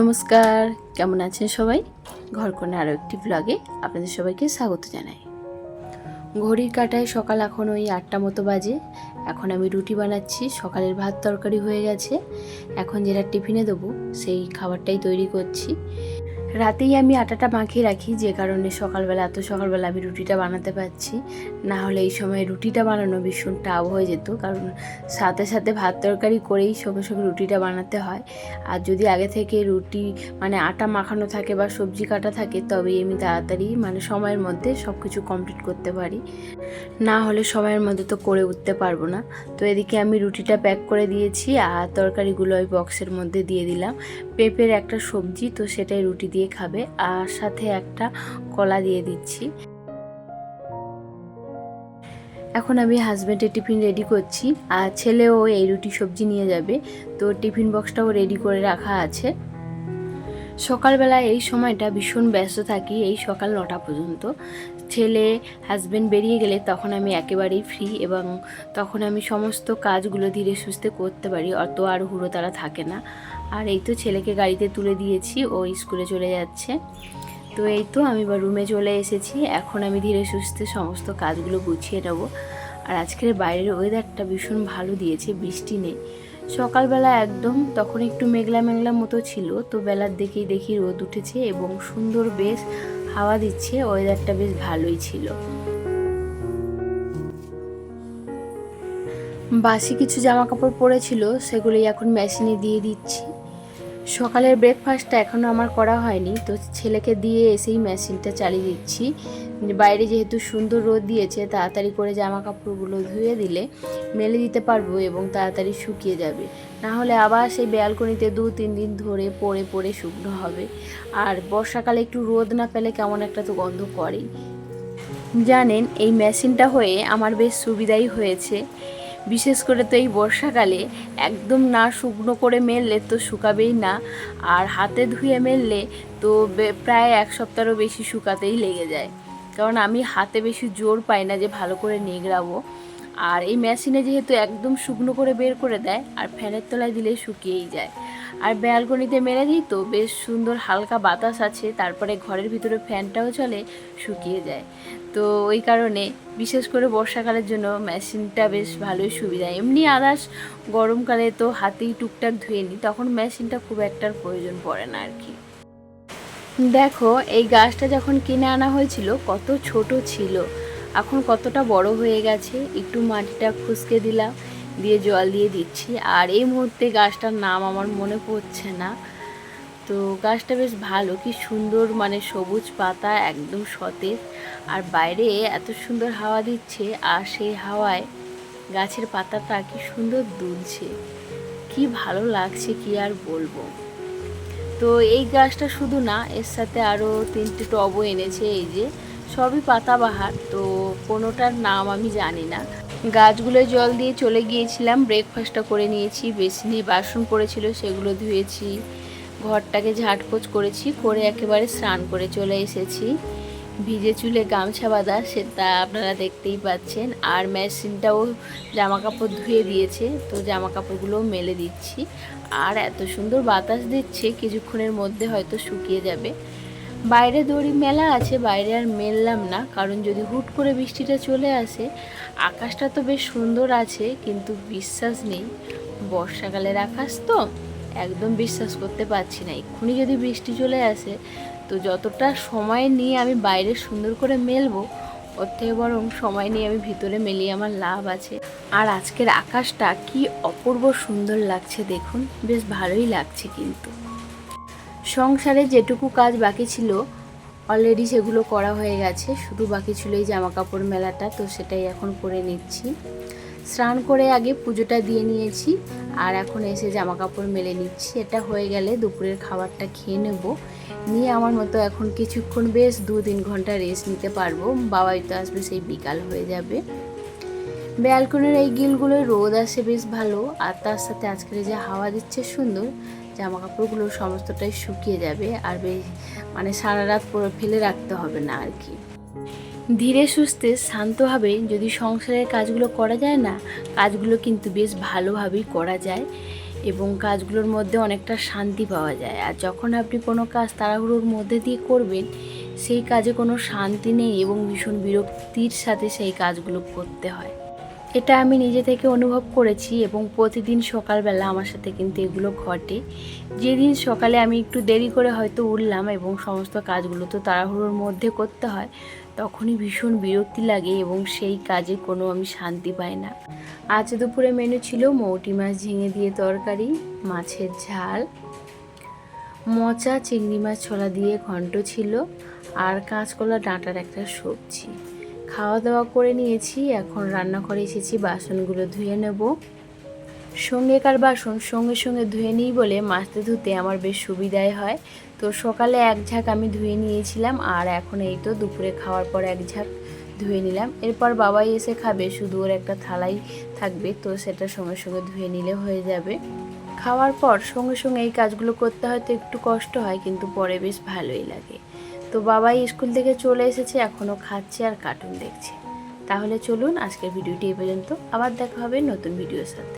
নমস্কার, কেমন আছেন সবাই? ঘর কোনে আরও একটি ব্লগে আপনাদের সবাইকে স্বাগত জানাই। ঘড়ির কাটায় সকাল এখন ওই আটটা মতো বাজে। এখন আমি রুটি বানাচ্ছি, সকালের ভাত তরকারি হয়ে গেছে। এখন যেটা টিফিনে দেবো, সেই খাবারটাই তৈরি করছি। রাতেই আমি আটাটা মাখিয়ে রাখি, যে কারণে সকালবেলা, এত সকালবেলা আমি রুটিটা বানাতে পারছি। না হলে এই সময় রুটিটা বানানো ভীষণ টাব হয়ে যেত, কারণ সাথে সাথে ভাত তরকারি করেই সঙ্গে সঙ্গে রুটিটা বানাতে হয়। আর যদি আগে থেকে রুটি মানে আটা মাখানো থাকে বা সবজি কাটা থাকে তবে আমি তাড়াতাড়ি মানে সময়ের মধ্যে সব কিছু কমপ্লিট করতে পারি। না হলে সময়ের মধ্যে তো করে উঠতে পারব না। তো এদিকে আমি রুটিটা প্যাক করে দিয়েছি, আর তরকারিগুলো ওই বক্সের মধ্যে দিয়ে দিলাম। পেঁপের একটা সবজি, তো সেটাই রুটি দিয়ে খাবে আর সাথে একটা কলা দিয়ে দিচ্ছি। এখন আমি হাজব্যান্ডের টিফিন রেডি করছি আর ছেলেও এই রুটি সবজি নিয়ে যাবে। তো টিফিন বক্সটাও রেডি করে রাখা আছে। সকালবেলা এই সময়টা ভীষণ ব্যস্ত থাকি এই সকাল নটা পর্যন্ত। ছেলে হাজব্যান্ড বেরিয়ে গেলে তখন আমি একেবারেই ফ্রি এবং তখন আমি সমস্ত কাজগুলো ধীরে সুস্থে করতে পারি, অত আর হুড়ো তারা থাকে না। আর এই তো ছেলেকে গাড়িতে তুলে দিয়েছি, ও স্কুলে চলে যাচ্ছে। তো এই তো আমি বা রুমে চলে এসেছি, এখন আমি ধীরে সুস্থে সমস্ত কাজগুলো গুছিয়ে নেব। আর আজকের বাইরের ওয়েদারটা ভীষণ ভালো দিয়েছে, বৃষ্টি নেই। সকালবেলা একদম তখন একটু মেঘলা মেঘলা মতো ছিল, তো বেলার দেখেই দেখি রোদ উঠেছে এবং সুন্দর বেশ হাওয়া দিচ্ছে ওয়েদারটা বেশ ভালোই ছিল। বাসি কিছু জামা কাপড় পরেছিল সেগুলোই এখন মেশিনে দিয়ে দিচ্ছি। সকালের ব্রেকফাস্টটা এখনও আমার করা হয়নি, তো ছেলেকে দিয়ে এসেই মেশিনটা চালিয়ে দিচ্ছি। বাইরে যেহেতু সুন্দর রোদ দিয়েছে, তাড়াতাড়ি করে জামা কাপড়গুলো ধুয়ে দিলে মেলে দিতে পারব এবং তাড়াতাড়ি শুকিয়ে যাবে। না হলে আবার সেই ব্যালকনিতে দু তিন দিন ধরে পড়ে পড়ে শুকনো হবে। আর বর্ষাকালে একটু রোদ না পেলে কেমন একটা তো গন্ধ করেই। জানেন, এই মেশিনটা হয়ে আমার বেশ সুবিধাই হয়েছে। বিশেষ করে তো এই বর্ষাকালে একদম না শুকনো করে মেললে তো শুকাবেই না, আর হাতে ধুয়ে মেললে তো প্রায় এক সপ্তাহেরও বেশি শুকাতেই লেগে যায়। কারণ আমি হাতে বেশি জোর পাই না যে ভালো করে নেগড়াবো। আর এই মেশিনে যেহেতু একদম শুকনো করে বের করে দেয়, আর ফ্যানের তলায় দিলে শুকিয়েই যায়। আর ব্যালকনিতে মেরে দিই তো বেশ সুন্দর হালকা বাতাস আছে, তারপরে ঘরের ভিতরে ফ্যানটাও চলে, শুকিয়ে যায়। তো ওই কারণে বিশেষ করে বর্ষাকালের জন্য মেশিনটা বেশ ভালোই সুবিধা। এমনি আদার্স গরমকালে তো হাতেই টুকটাক ধুয়ে নিই, তখন মেশিনটা খুব একটার প্রয়োজন পড়ে না আর কি দেখো, এই গাছটা যখন কিনে আনা হয়েছিল কত ছোট ছিল। এখন কতটা বড় হয়ে গেছে, একটু মাটিটা খুসকে দিলাম, দিয়ে জল দিয়ে দিচ্ছি। আর এই মুহূর্তে গাছটার নাম আমার মনে পড়ছে না। তো গাছটা বেশ ভালো, কি সুন্দর মানে সবুজ পাতা, একদম সতেজ। আর বাইরে এত সুন্দর হাওয়া দিচ্ছে, আর সেই হাওয়ায় গাছের পাতাটা কি সুন্দর দুলছে। কি ভালো লাগছে, কি আর বলব। তো এই গাছটা শুধু না, এর সাথে আরও তিনটে টবও এনেছে, এই যে সবই পাতাবাহার, তো কোনোটার নাম আমি জানি না। গাছগুলোয় জল দিয়ে চলে গিয়েছিলাম ব্রেকফাস্টটা করে নিয়েছি, বেসিনে বাসন পড়েছিল, সেগুলো ধুয়েছি। ঘরটাকে ঝাটপোছ করেছি, করে একেবারে স্নান করে চলে এসেছি। ভিজে চুলে গামছা বাঁধা, সেটা আপনারা দেখতেই পাচ্ছেন। আর মেশিনটাও জামা কাপড় ধুয়ে দিয়েছে, তো জামা কাপড়গুলোও মেলে দিচ্ছি। আর এত সুন্দর বাতাস দিচ্ছে, কিছুক্ষণের মধ্যে হয়তো শুকিয়ে যাবে। বাইরে দড়ি মেলা আছে, বাইরে আর মেললাম না। কারণ যদি হুট করে বৃষ্টিটা চলে আসে, আকাশটা তো বেশ সুন্দর আছে, কিন্তু বিশ্বাস নেই। বর্ষাকালের আকাশ তো একদম বিশ্বাস করতে পারছি না। এক্ষুনি যদি বৃষ্টি চলে আসে, তো যতটা সময় নিয়ে আমি বাইরে সুন্দর করে মেলবো, ওর থেকে বরং সময় নিয়ে আমি ভিতরে মেলিয়ে আমার লাভ আছে। আর আজকের আকাশটা কি অপূর্ব সুন্দর লাগছে দেখুন, বেশ ভালোই লাগছে কিন্তু। সংসারে যেটুকু কাজ বাকি ছিল অলরেডি সেগুলো করা হয়ে গেছে, শুধু বাকি ছিল এই জামা কাপড় মেলাটা, তো সেটাই এখন করে নিচ্ছি। স্নান করে আগে পুজোটা দিয়ে নিয়েছি, আর এখন এসে জামা কাপড় মেলে নিচ্ছি। এটা হয়ে গেলে দুপুরের খাবারটা খেয়ে নেব। নিয়ে আমার মতো এখন কিছুক্ষণ বেশ দু তিন ঘণ্টা রেস্ট নিতে পারব। বাবাই তো আসবে, সেই বিকাল হয়ে যাবে। ব্যালকনির এই গিলগুলোয় রোদ আসে বেশ ভালো, আর তার সাথে আজকের যে হাওয়া দিচ্ছে সুন্দর জামা কাপড়গুলো সমস্তটাই শুকিয়ে যাবে। আর বেশ মানে সারা রাত পুরো ফেলে রাখতে হবে না আর কি। ধীরে সুস্থে শান্তভাবে যদি সংসারের কাজগুলো করা যায় না, কাজগুলো কিন্তু বেশ ভালোভাবেই করা যায় এবং কাজগুলোর মধ্যে অনেকটা শান্তি পাওয়া যায়। আর যখন আপনি কোনো কাজ তাড়াহুড়োর মধ্যে দিয়ে করবেন, সেই কাজে কোনো শান্তি নেই এবং ভীষণ বিরক্তির সাথে সেই কাজগুলো করতে হয়। এটা আমি নিজে থেকে অনুভব করেছি এবং প্রতিদিন সকালবেলা আমার সাথে কিন্তু এগুলো ঘটে। যেদিন সকালে আমি একটু দেরি করে হয়তো উঠলাম এবং সমস্ত কাজগুলো তো তাড়াহুড়োর মধ্যে করতে হয় তখনই ভীষণ বিরক্তি লাগে এবং সেই কাজে কোনো আমি শান্তি পাই না। আজ দুপুরে মেনু ছিল মৌটি মাছ ঝিঙে দিয়ে তরকারি, মাছের ঝাল, মচা, চিংড়ি মাছ, ছোলা দিয়ে ঘন্ট ছিল আর কাঁচকলা, ডাঁটার একটা সবজি। খাওয়া দাওয়া করে নিয়েছি, এখন রান্না রান্নাঘরে এসেছি, বাসনগুলো ধুয়ে নেব। সঙ্গেকার বাসন? সঙ্গে সঙ্গে ধুয়ে নিই বলে মাছতে ধুতে আমার বেশ সুবিধাই হয়। তো সকালে এক ঝাঁক আমি ধুয়ে নিয়েছিলাম আর এখন এই তো দুপুরে খাওয়ার পর এক ঝাঁক ধুয়ে নিলাম। এরপর বাবাই এসে খাবে, শুধু ওর একটা থালাই থাকবে, তো সেটা সঙ্গে সঙ্গে ধুয়ে নিলে হয়ে যাবে। খাওয়ার পর সঙ্গে সঙ্গে এই কাজগুলো করতে হয়তো একটু কষ্ট হয়, কিন্তু পরে বেশ ভালোই লাগে। তো বাবাই স্কুল থেকে চলে এসেছে, এখনও খাচ্ছে আর কার্টুন দেখছে। তাহলে চলুন আজকের ভিডিওটি এই পর্যন্ত। আবার দেখা হবে নতুন ভিডিওর সাথে।